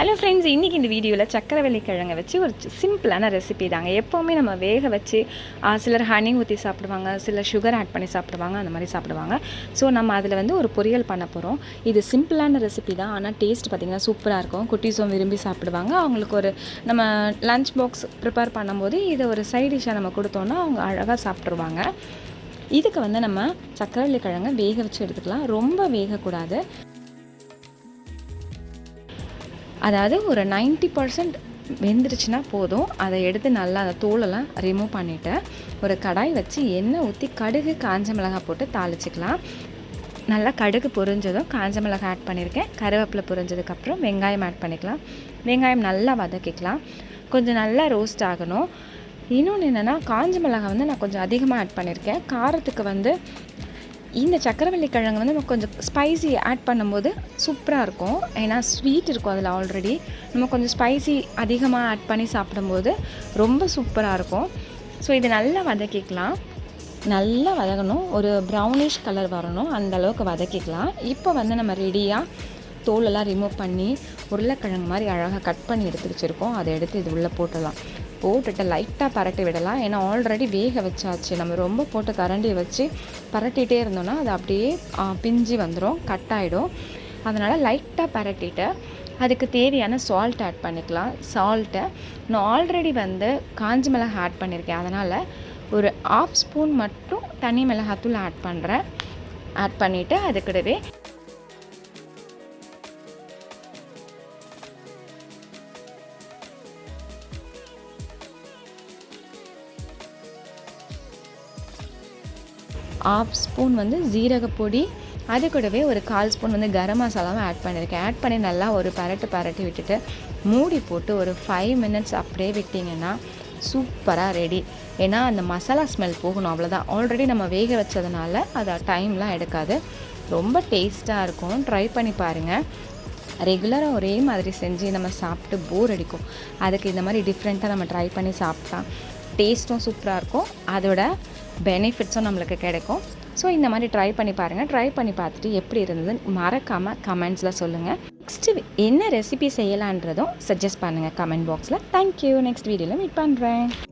Hello friends இன்றைக்கி இந்த வீடியோவில் சக்கரவள்ளி கிழங்கை வச்சு ஒரு சிம்பிளான ரெசிபி தாங்க. எப்போவுமே நம்ம வேக வச்சு சிலர் ஹனி ஊற்றி சாப்பிடுவாங்க சிலர் சுகர் ஆட் பண்ணி சாப்பிடுவாங்க அந்த மாதிரி சாப்பிடுவாங்க. ஸோ நம்ம அதில் வந்து ஒரு பொரியல் பண்ண போகிறோம் இது சிம்பிளான ரெசிபி தான் ஆனால் டேஸ்ட் பார்த்திங்கன்னா சூப்பராக இருக்கும். குட்டீஸும் விரும்பி சாப்பிடுவாங்க. அவங்களுக்கு ஒரு நம்ம லஞ்ச் பாக்ஸ் ப்ரிப்பேர் பண்ணும்போது இதை ஒரு சைட் டிஷ்ஷாக நம்ம கொடுத்தோன்னா அவங்க அழகாக சாப்பிட்ருவாங்க இதுக்கு வந்து நம்ம சக்கரவள்ளி கிழங்கை வேக வச்சு எடுத்துக்கலாம். ரொம்ப வேகக்கூடாது. அதாவது ஒரு 90% பர்சன்ட் வெந்துருச்சுன்னா போதும். அதை எடுத்து நல்லா அந்த தோலெல்லாம் ரிமூவ் பண்ணிவிட்டு ஒரு கடாய் வச்சு எண்ணெய் ஊற்றி கடுகு காஞ்ச மிளகாய் போட்டு தாளிச்சிக்கலாம். நல்லா கடுகு பொரிஞ்சதும் காஞ்ச மிளகாய் ஆட் பண்ணியிருக்கேன் கருவேப்பிலை பொரிஞ்சதுக்கப்புறம் வெங்காயம் ஆட் பண்ணிக்கலாம். வெங்காயம் நல்லா வதக்கிக்கலாம். கொஞ்சம் நல்லா ரோஸ்ட் ஆகணும். இன்னொன்று என்னென்னா காஞ்ச மிளகாய் வந்து நான் கொஞ்சம் அதிகமாக ஆட் பண்ணியிருக்கேன் காரத்துக்கு வந்து இந்த சக்கரவள்ளி கிழங்கு வந்து நம்ம கொஞ்சம் ஸ்பைசி ஆட் பண்ணும்போது சூப்பராக இருக்கும். ஏன்னா ஸ்வீட் இருக்கும் அதில் ஆல்ரெடி நம்ம கொஞ்சம் ஸ்பைசி அதிகமாக ஆட் பண்ணி சாப்பிடும்போது ரொம்ப சூப்பராக இருக்கும். ஸோ இது நல்லா வதக்கிக்கலாம். நல்லா வதங்கணும். ஒரு ப்ரௌனிஷ் கலர் வரணும். அந்த அளவுக்கு வதக்கிக்கலாம். இப்போ வந்து நம்ம ரெடியாக தோலெல்லாம் ரிமூவ் பண்ணி உருளைக்கிழங்கு மாதிரி அழகாக கட் பண்ணி எடுத்து வச்சுருக்கோம். அதை எடுத்து இது உள்ளே போட்டுடலாம். போட்டுட்டு லைட்டாக பரட்டி விடலாம். ஏன்னா ஆல்ரெடி வேக வச்சாச்சு. நம்ம ரொம்ப போட்டு கரண்டியை வச்சு பரட்டிகிட்டே இருந்தோம்னா அது அப்படியே பிஞ்சு வந்துடும் கட் ஆகிடும் அதனால் லைட்டாக பரட்டிட்டு அதுக்கு தேவையான சால்ட் ஆட் பண்ணிக்கலாம். சால்ட்டை நான் ஆல்ரெடி வந்து காஞ்ச மிளகாய் ஆட் பண்ணியிருக்கேன் அதனால் ஒரு ஆஃப் ஸ்பூன் மட்டும் தனி மிளகாத்தூள் ஆட் பண்ணுறேன் ஆட் பண்ணிவிட்டு அது கூடவே ஆஃப் ஸ்பூன் வந்து ஜீரகப்பொடி அது கூடவே ஒரு கால் ஸ்பூன் வந்து கரம் மசாலாவும் ஆட் பண்ணியிருக்கேன். ஆட் பண்ணி நல்லா ஒரு பரட்டு பரட்டி விட்டுட்டு மூடி போட்டு ஒரு ஃபைவ் மினிட்ஸ் அப்படியே விட்டிங்கன்னா சூப்பராக ரெடி ஏன்னா அந்த மசாலா ஸ்மெல் போகணும் அவ்வளோதான் ஆல்ரெடி நம்ம வேக வச்சதுனால அது டைம்லாம் எடுக்காது. ரொம்ப டேஸ்ட்டாக இருக்கும். ட்ரை பண்ணி பாருங்கள் ரெகுலராக ஒரே மாதிரி செஞ்சு நம்ம சாப்பிட்டு போர் அடிக்கும். அதுக்கு இந்த மாதிரி டிஃப்ரெண்ட்டாக நம்ம ட்ரை பண்ணி சாப்பிட்டா டேஸ்ட்டும் சூப்பராக இருக்கும். அதோட பெனிஃபிட்ஸும் நம்மளுக்கு கிடைக்கும். ஸோ இந்த மாதிரி ட்ரை பண்ணி பாருங்கள் ட்ரை பண்ணி பார்த்துட்டு எப்படி இருந்ததுன்னு மறக்காமல் கமெண்ட்ஸில் சொல்லுங்கள் நெக்ஸ்ட்டு என்ன ரெசிபி செய்யலான்றதும் சஜஸ்ட் பண்ணுங்கள் கமெண்ட் பாக்ஸில் தேங்க்யூ நெக்ஸ்ட் வீடியோவில் மீட் பண்ணுறேன்